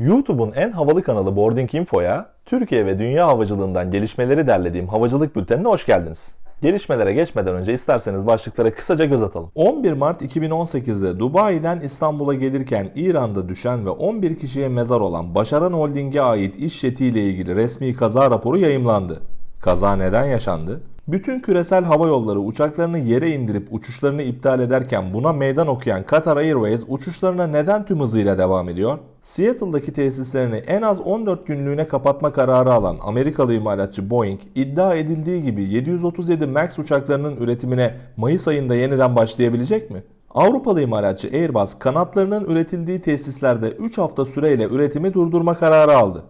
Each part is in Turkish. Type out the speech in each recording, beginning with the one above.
YouTube'un en havalı kanalı Boarding Info'ya Türkiye ve dünya havacılığından gelişmeleri derlediğim havacılık bültenine hoş geldiniz. Gelişmelere geçmeden önce isterseniz başlıklara kısaca göz atalım. 11 Mart 2018'de Dubai'den İstanbul'a gelirken İran'da düşen ve 11 kişiye mezar olan Başaran Holding'e ait iş jetiyle ilgili resmi kaza raporu yayımlandı. Kaza neden yaşandı? Bütün küresel hava yolları uçaklarını yere indirip uçuşlarını iptal ederken buna meydan okuyan Qatar Airways uçuşlarına neden tüm hızıyla devam ediyor? Seattle'daki tesislerini en az 14 günlüğüne kapatma kararı alan Amerikalı imalatçı Boeing, iddia edildiği gibi 737 MAX uçaklarının üretimine Mayıs ayında yeniden başlayabilecek mi? Avrupalı imalatçı Airbus kanatlarının üretildiği tesislerde 3 hafta süreyle üretimi durdurma kararı aldı.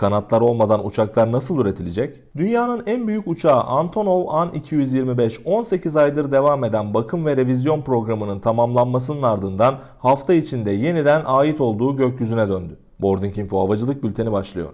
Kanatlar olmadan uçaklar nasıl üretilecek? Dünyanın en büyük uçağı Antonov An-225 18 aydır devam eden bakım ve revizyon programının tamamlanmasının ardından hafta içinde yeniden ait olduğu gökyüzüne döndü. Boarding Info Havacılık Bülteni başlıyor.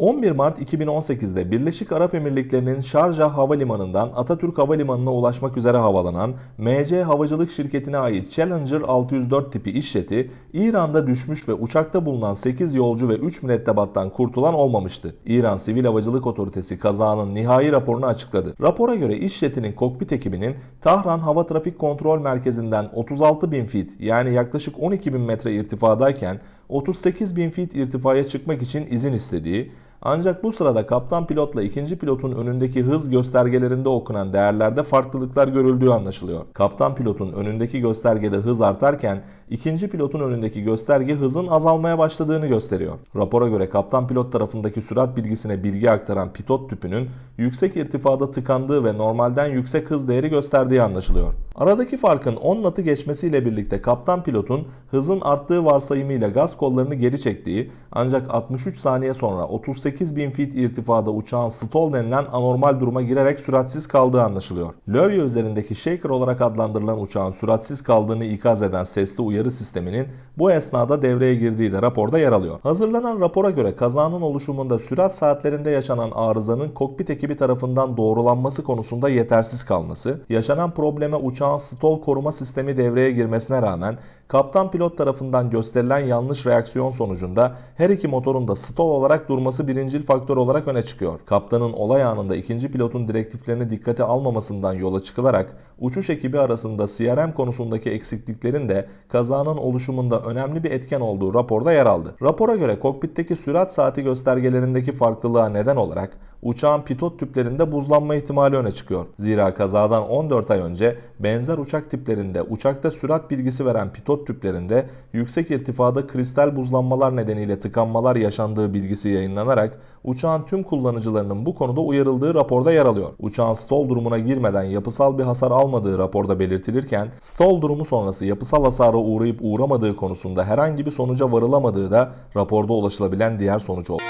11 Mart 2018'de Birleşik Arap Emirlikleri'nin Şarjah Havalimanı'ndan Atatürk Havalimanı'na ulaşmak üzere havalanan MC Havacılık Şirketi'ne ait Challenger 604 tipi iş jeti İran'da düşmüş ve uçakta bulunan 8 yolcu ve 3 mürettebattan kurtulan olmamıştı. İran Sivil Havacılık Otoritesi kazanın nihai raporunu açıkladı. Rapora göre iş jetinin kokpit ekibinin Tahran Hava Trafik Kontrol Merkezi'nden 36 bin feet yani yaklaşık 12 bin metre irtifadayken 38 bin feet irtifaya çıkmak için izin istediği, ancak bu sırada kaptan pilotla ikinci pilotun önündeki hız göstergelerinde okunan değerlerde farklılıklar görüldüğü anlaşılıyor. Kaptan pilotun önündeki göstergede hız artarken ikinci pilotun önündeki gösterge hızın azalmaya başladığını gösteriyor. Rapora göre kaptan pilot tarafındaki sürat bilgisine bilgi aktaran pitot tüpünün yüksek irtifada tıkandığı ve normalden yüksek hız değeri gösterdiği anlaşılıyor. Aradaki farkın 10 knot'ı geçmesiyle birlikte kaptan pilotun hızın arttığı varsayımıyla gaz kollarını geri çektiği ancak 63 saniye sonra 38 bin feet irtifada uçağın stall denilen anormal duruma girerek süratsiz kaldığı anlaşılıyor. Lövye üzerindeki shaker olarak adlandırılan uçağın süratsiz kaldığını ikaz eden sesli uyarı sisteminin bu esnada devreye girdiği de raporda yer alıyor. Hazırlanan rapora göre kazanın oluşumunda sürat saatlerinde yaşanan arızanın kokpit ekibi tarafından doğrulanması konusunda yetersiz kalması, yaşanan probleme uçağın stall koruma sistemi devreye girmesine rağmen kaptan pilot tarafından gösterilen yanlış reaksiyon sonucunda her iki motorun da stall olarak durması birincil faktör olarak öne çıkıyor. Kaptanın olay anında ikinci pilotun direktiflerini dikkate almamasından yola çıkılarak uçuş ekibi arasında CRM konusundaki eksikliklerin de kazanın oluşumunda önemli bir etken olduğu raporda yer aldı. Rapora göre kokpitteki sürat saati göstergelerindeki farklılığa neden olarak uçağın pitot tüplerinde buzlanma ihtimali öne çıkıyor. Zira kazadan 14 ay önce benzer uçak tiplerinde uçakta sürat bilgisi veren pitot tüplerinde yüksek irtifada kristal buzlanmalar nedeniyle tıkanmalar yaşandığı bilgisi yayınlanarak uçağın tüm kullanıcılarının bu konuda uyarıldığı raporda yer alıyor. Uçağın stall durumuna girmeden yapısal bir hasar almadığı raporda belirtilirken stall durumu sonrası yapısal hasara uğrayıp uğramadığı konusunda herhangi bir sonuca varılamadığı da raporda ulaşılabilen diğer sonuç oldu.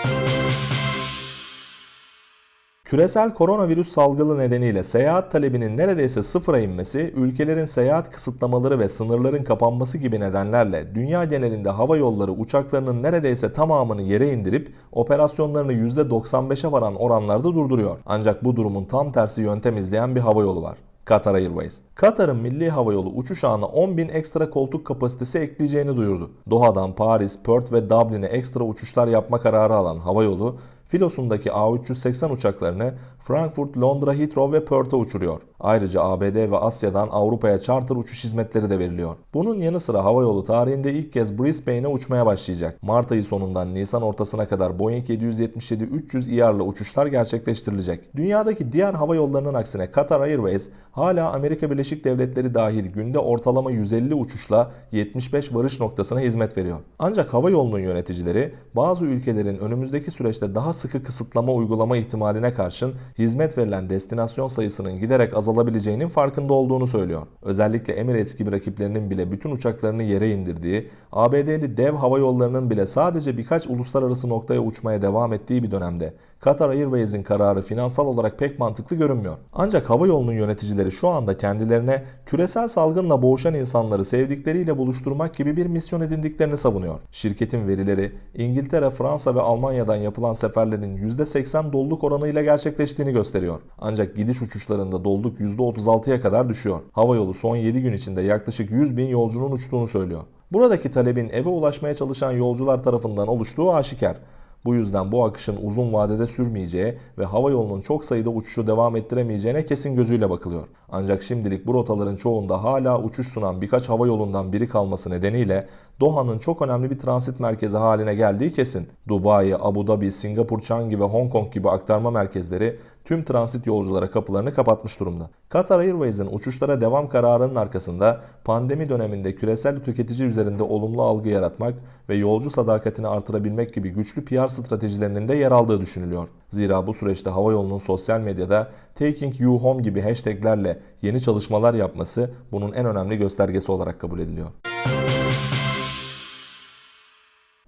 Küresel koronavirüs salgını nedeniyle seyahat talebinin neredeyse sıfıra inmesi, ülkelerin seyahat kısıtlamaları ve sınırların kapanması gibi nedenlerle dünya genelinde hava yolları uçaklarının neredeyse tamamını yere indirip operasyonlarını %95'e varan oranlarda durduruyor. Ancak bu durumun tam tersi yöntem izleyen bir hava yolu var. Qatar Airways. Katar'ın milli havayolu uçuş ağına 10.000 ekstra koltuk kapasitesi ekleyeceğini duyurdu. Doha'dan Paris, Perth ve Dublin'e ekstra uçuşlar yapma kararı alan havayolu, filosundaki A380 uçaklarını Frankfurt, Londra, Heathrow ve Perth'e uçuruyor. Ayrıca ABD ve Asya'dan Avrupa'ya charter uçuş hizmetleri de veriliyor. Bunun yanı sıra havayolu tarihinde ilk kez Brisbane'e uçmaya başlayacak. Mart ayı sonundan Nisan ortasına kadar Boeing 777-300 ER'la uçuşlar gerçekleştirilecek. Dünyadaki diğer hava yollarının aksine Qatar Airways hala Amerika Birleşik Devletleri dahil günde ortalama 150 uçuşla 75 varış noktasına hizmet veriyor. Ancak hava yolunun yöneticileri bazı ülkelerin önümüzdeki süreçte daha sıkı kısıtlama uygulama ihtimaline karşın hizmet verilen destinasyon sayısının giderek azalabileceğinin farkında olduğunu söylüyor. Özellikle Emirates gibi rakiplerinin bile bütün uçaklarını yere indirdiği, ABD'li dev hava yollarının bile sadece birkaç uluslararası noktaya uçmaya devam ettiği bir dönemde Qatar Airways'in kararı finansal olarak pek mantıklı görünmüyor. Ancak hava yolunun yöneticileri şu anda kendilerine küresel salgınla boğuşan insanları sevdikleriyle buluşturmak gibi bir misyon edindiklerini savunuyor. Şirketin verileri İngiltere, Fransa ve Almanya'dan yapılan seferlerin %80 doluluk oranıyla gerçekleştiğini gösteriyor. Ancak gidiş uçuşlarında doluluk %36'ya kadar düşüyor. Hava yolu son 7 gün içinde yaklaşık 100 bin yolcunun uçtuğunu söylüyor. Buradaki talebin eve ulaşmaya çalışan yolcular tarafından oluştuğu aşikar. Bu yüzden bu akışın uzun vadede sürmeyeceği ve hava yolunun çok sayıda uçuşu devam ettiremeyeceğine kesin gözüyle bakılıyor. Ancak şimdilik bu rotaların çoğunda hala uçuş sunan birkaç hava yolundan biri kalması nedeniyle Doha'nın çok önemli bir transit merkezi haline geldiği kesin. Dubai, Abu Dhabi, Singapur, Changi ve Hong Kong gibi aktarma merkezleri tüm transit yolculara kapılarını kapatmış durumda. Qatar Airways'in uçuşlara devam kararının arkasında pandemi döneminde küresel tüketici üzerinde olumlu algı yaratmak ve yolcu sadakatini artırabilmek gibi güçlü PR stratejilerinin de yer aldığı düşünülüyor. Zira bu süreçte havayolunun sosyal medyada Taking You Home gibi hashtaglerle yeni çalışmalar yapması bunun en önemli göstergesi olarak kabul ediliyor.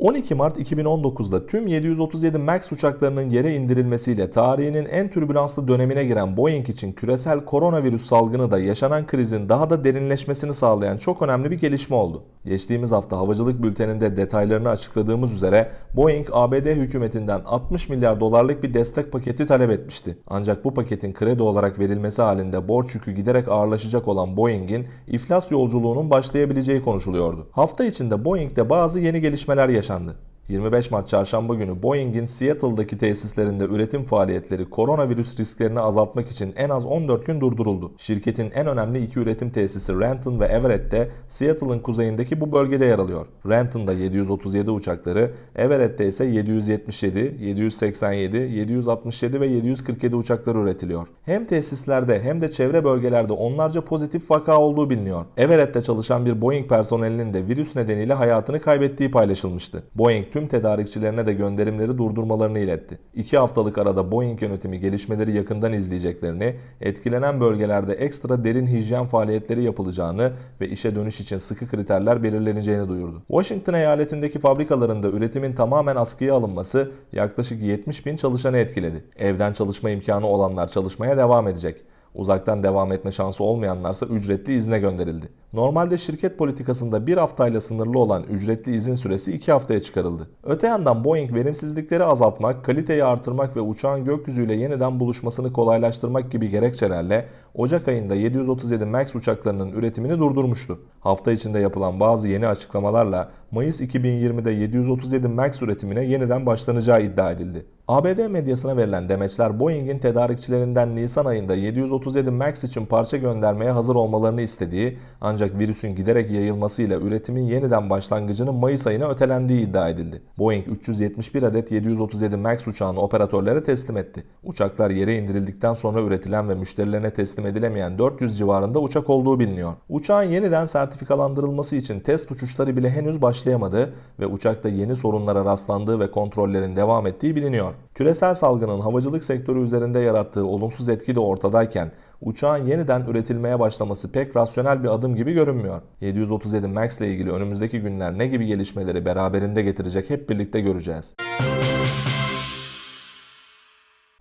12 Mart 2019'da tüm 737 MAX uçaklarının yere indirilmesiyle tarihinin en türbülanslı dönemine giren Boeing için küresel koronavirüs salgını da yaşanan krizin daha da derinleşmesini sağlayan çok önemli bir gelişme oldu. Geçtiğimiz hafta havacılık bülteninde detaylarını açıkladığımız üzere Boeing ABD hükümetinden 60 milyar dolarlık bir destek paketi talep etmişti. Ancak bu paketin kredi olarak verilmesi halinde borç yükü giderek ağırlaşacak olan Boeing'in iflas yolculuğunun başlayabileceği konuşuluyordu. Hafta içinde Boeing'de bazı yeni gelişmeler yaşandı yaşandı. 25 Mart çarşamba günü Boeing'in Seattle'daki tesislerinde üretim faaliyetleri koronavirüs risklerini azaltmak için en az 14 gün durduruldu. Şirketin en önemli iki üretim tesisi Renton ve Everett'te Seattle'ın kuzeyindeki bu bölgede yer alıyor. Renton'da 737 uçakları, Everett'te ise 777, 787, 767 ve 747 uçakları üretiliyor. Hem tesislerde hem de çevre bölgelerde onlarca pozitif vaka olduğu biliniyor. Everett'te çalışan bir Boeing personelinin de virüs nedeniyle hayatını kaybettiği paylaşılmıştı. Boeing tüm tedarikçilerine de gönderimleri durdurmalarını iletti. İki haftalık arada Boeing yönetimi gelişmeleri yakından izleyeceklerini, etkilenen bölgelerde ekstra derin hijyen faaliyetleri yapılacağını ve işe dönüş için sıkı kriterler belirleneceğini duyurdu. Washington eyaletindeki fabrikalarında üretimin tamamen askıya alınması yaklaşık 70 bin çalışanı etkiledi. Evden çalışma imkanı olanlar çalışmaya devam edecek. Uzaktan devam etme şansı olmayanlarsa ücretli izne gönderildi. Normalde şirket politikasında bir haftayla sınırlı olan ücretli izin süresi iki haftaya çıkarıldı. Öte yandan Boeing verimsizlikleri azaltmak, kaliteyi artırmak ve uçağın gökyüzüyle yeniden buluşmasını kolaylaştırmak gibi gerekçelerle Ocak ayında 737 MAX uçaklarının üretimini durdurmuştu. Hafta içinde yapılan bazı yeni açıklamalarla Mayıs 2020'de 737 MAX üretimine yeniden başlanacağı iddia edildi. ABD medyasına verilen demeçler Boeing'in tedarikçilerinden Nisan ayında 737 MAX için parça göndermeye hazır olmalarını istediği ancak virüsün giderek yayılmasıyla üretimin yeniden başlangıcının Mayıs ayına ötelendiği iddia edildi. Boeing 371 adet 737 MAX uçağını operatörlere teslim etti. Uçaklar yere indirildikten sonra üretilen ve müşterilerine teslim edilemeyen 400 civarında uçak olduğu biliniyor. Uçağın yeniden sertifikalandırılması için test uçuşları bile henüz başlayamadı ve uçakta yeni sorunlara rastlandığı ve kontrollerin devam ettiği biliniyor. Küresel salgının havacılık sektörü üzerinde yarattığı olumsuz etki de ortadayken uçağın yeniden üretilmeye başlaması pek rasyonel bir adım gibi görünmüyor. 737 MAX ile ilgili önümüzdeki günler ne gibi gelişmeleri beraberinde getirecek hep birlikte göreceğiz.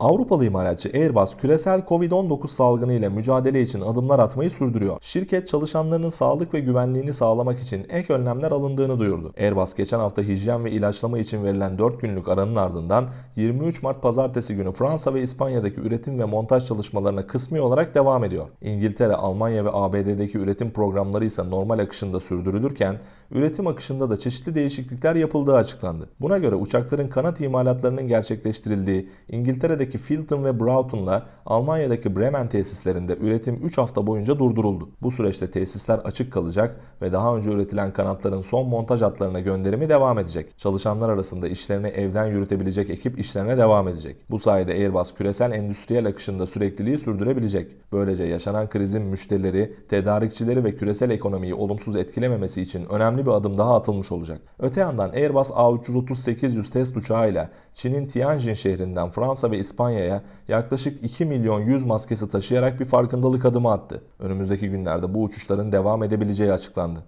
Avrupalı imalatçı Airbus küresel Covid-19 salgını ile mücadele için adımlar atmayı sürdürüyor. Şirket çalışanlarının sağlık ve güvenliğini sağlamak için ek önlemler alındığını duyurdu. Airbus geçen hafta hijyen ve ilaçlama için verilen 4 günlük aranın ardından 23 Mart pazartesi günü Fransa ve İspanya'daki üretim ve montaj çalışmalarına kısmi olarak devam ediyor. İngiltere, Almanya ve ABD'deki üretim programları ise normal akışında sürdürülürken üretim akışında da çeşitli değişiklikler yapıldığı açıklandı. Buna göre uçakların kanat imalatlarının gerçekleştirildiği İngiltere'deki Filton ve Broughton'la Almanya'daki Bremen tesislerinde üretim 3 hafta boyunca durduruldu. Bu süreçte tesisler açık kalacak ve daha önce üretilen kanatların son montaj hatlarına gönderimi devam edecek. Çalışanlar arasında işlerini evden yürütebilecek ekip işlerine devam edecek. Bu sayede Airbus küresel endüstriyel akışında sürekliliği sürdürebilecek. Böylece yaşanan krizin müşterileri, tedarikçileri ve küresel ekonomiyi olumsuz etkilememesi için önemli bir adım daha atılmış olacak. Öte yandan Airbus A330-800 test uçağıyla Çin'in Tianjin şehrinden Fransa ve İspanya'ya yaklaşık 2 milyon yüz maskesi taşıyarak bir farkındalık adımı attı. Önümüzdeki günlerde bu uçuşların devam edebileceği açıklandı.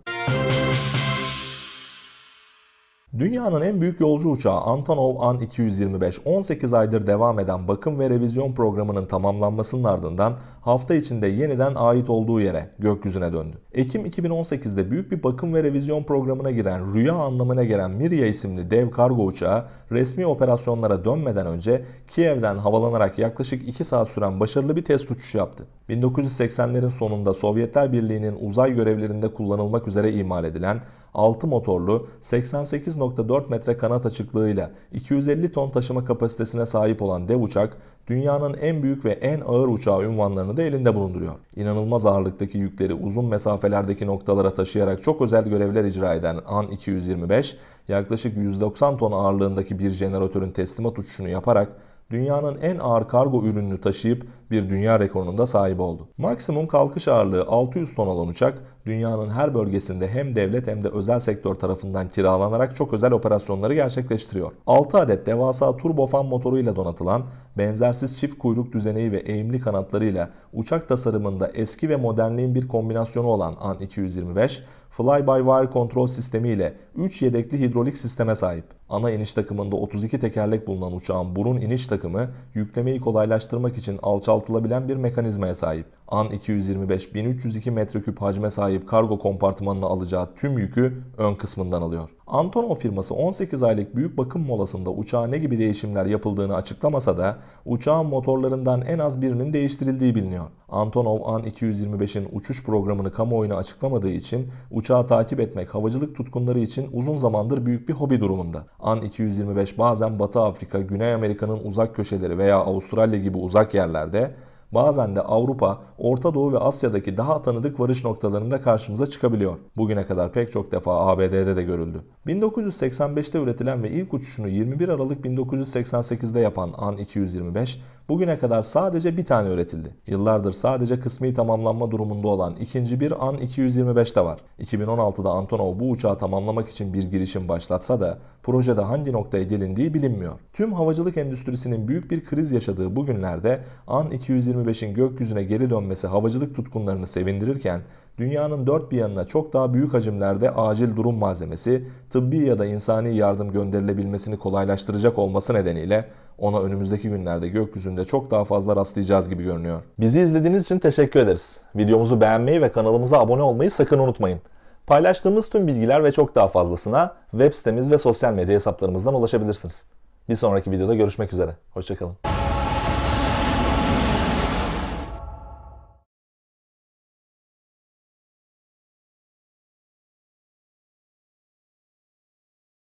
Dünyanın en büyük yolcu uçağı Antonov An-225 18 aydır devam eden bakım ve revizyon programının tamamlanmasının ardından hafta içinde yeniden ait olduğu yere, gökyüzüne döndü. Ekim 2018'de büyük bir bakım ve revizyon programına giren rüya anlamına gelen Mirya isimli dev kargo uçağı resmi operasyonlara dönmeden önce Kiev'den havalanarak yaklaşık 2 saat süren başarılı bir test uçuşu yaptı. 1980'lerin sonunda Sovyetler Birliği'nin uzay görevlerinde kullanılmak üzere imal edilen 6 motorlu 88.4 metre kanat açıklığıyla 250 ton taşıma kapasitesine sahip olan dev uçak dünyanın en büyük ve en ağır uçağı ünvanlarını da elinde bulunduruyor. İnanılmaz ağırlıktaki yükleri uzun mesafelerdeki noktalara taşıyarak çok özel görevler icra eden An-225 yaklaşık 190 ton ağırlığındaki bir jeneratörün teslimat uçuşunu yaparak dünyanın en ağır kargo ürününü taşıyıp bir dünya rekorunun da sahibi oldu. Maksimum kalkış ağırlığı 600 ton olan uçak dünyanın her bölgesinde hem devlet hem de özel sektör tarafından kiralanarak çok özel operasyonları gerçekleştiriyor. 6 adet devasa turbofan motoruyla donatılan benzersiz çift kuyruk düzeneği ve eğimli kanatlarıyla uçak tasarımında eski ve modernliğin bir kombinasyonu olan An-225 fly-by-wire kontrol sistemi ile 3 yedekli hidrolik sisteme sahip. Ana iniş takımında 32 tekerlek bulunan uçağın burun iniş takımı yüklemeyi kolaylaştırmak için alçaltılabilen bir mekanizmaya sahip. An-225 1302 metreküp hacme sahip kargo kompartımanına alacağı tüm yükü ön kısmından alıyor. Antonov firması 18 aylık büyük bakım molasında uçağa ne gibi değişimler yapıldığını açıklamasa da uçağın motorlarından en az birinin değiştirildiği biliniyor. Antonov An-225'in uçuş programını kamuoyuna açıklamadığı için uçağı takip etmek havacılık tutkunları için uzun zamandır büyük bir hobi durumunda. An-225 bazen Batı Afrika, Güney Amerika'nın uzak köşeleri veya Avustralya gibi uzak yerlerde bazen de Avrupa, Orta Doğu ve Asya'daki daha tanıdık varış noktalarında karşımıza çıkabiliyor. Bugüne kadar pek çok defa ABD'de de görüldü. 1985'te üretilen ve ilk uçuşunu 21 Aralık 1988'de yapan An-225 bugüne kadar sadece bir tane üretildi. Yıllardır sadece kısmi tamamlanma durumunda olan ikinci bir An-225 de var. 2016'da Antonov bu uçağı tamamlamak için bir girişim başlatsa da projede hangi noktaya gelindiği bilinmiyor. Tüm havacılık endüstrisinin büyük bir kriz yaşadığı bu günlerde An-225'in gökyüzüne geri dönmesi havacılık tutkunlarını sevindirirken dünyanın dört bir yanına çok daha büyük hacimlerde acil durum malzemesi, tıbbi ya da insani yardım gönderilebilmesini kolaylaştıracak olması nedeniyle ona önümüzdeki günlerde gökyüzünde çok daha fazla rastlayacağız gibi görünüyor. Bizi izlediğiniz için teşekkür ederiz. Videomuzu beğenmeyi ve kanalımıza abone olmayı sakın unutmayın. Paylaştığımız tüm bilgiler ve çok daha fazlasına web sitemiz ve sosyal medya hesaplarımızdan ulaşabilirsiniz. Bir sonraki videoda görüşmek üzere. Hoşçakalın.